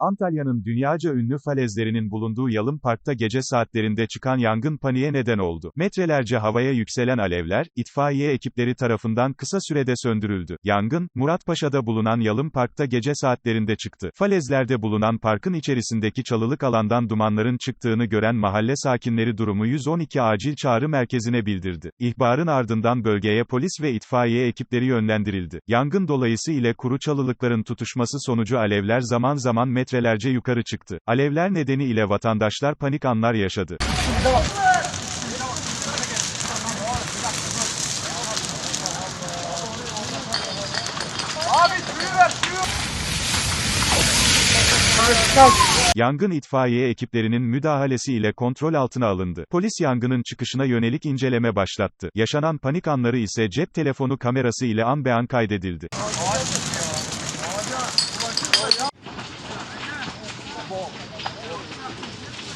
Antalya'nın dünyaca ünlü falezlerinin bulunduğu Yalın Park'ta gece saatlerinde çıkan yangın paniğe neden oldu. Metrelerce havaya yükselen alevler, itfaiye ekipleri tarafından kısa sürede söndürüldü. Yangın, Muratpaşa'da bulunan Yalın Park'ta gece saatlerinde çıktı. Falezlerde bulunan parkın içerisindeki çalılık alandan dumanların çıktığını gören mahalle sakinleri durumu 112 acil çağrı merkezine bildirdi. İhbarın ardından bölgeye polis ve itfaiye ekipleri yönlendirildi. Yangın dolayısı ile kuru çalılıkların tutuşması sonucu alevler zaman zaman metrelerce yukarı çıktı. Alevler nedeni ile vatandaşlar panik anlar yaşadı. Yangın itfaiye ekiplerinin müdahalesi ile kontrol altına alındı. Polis yangının çıkışına yönelik inceleme başlattı. Yaşanan panik anları ise cep telefonu kamerası ile an be an kaydedildi. こう。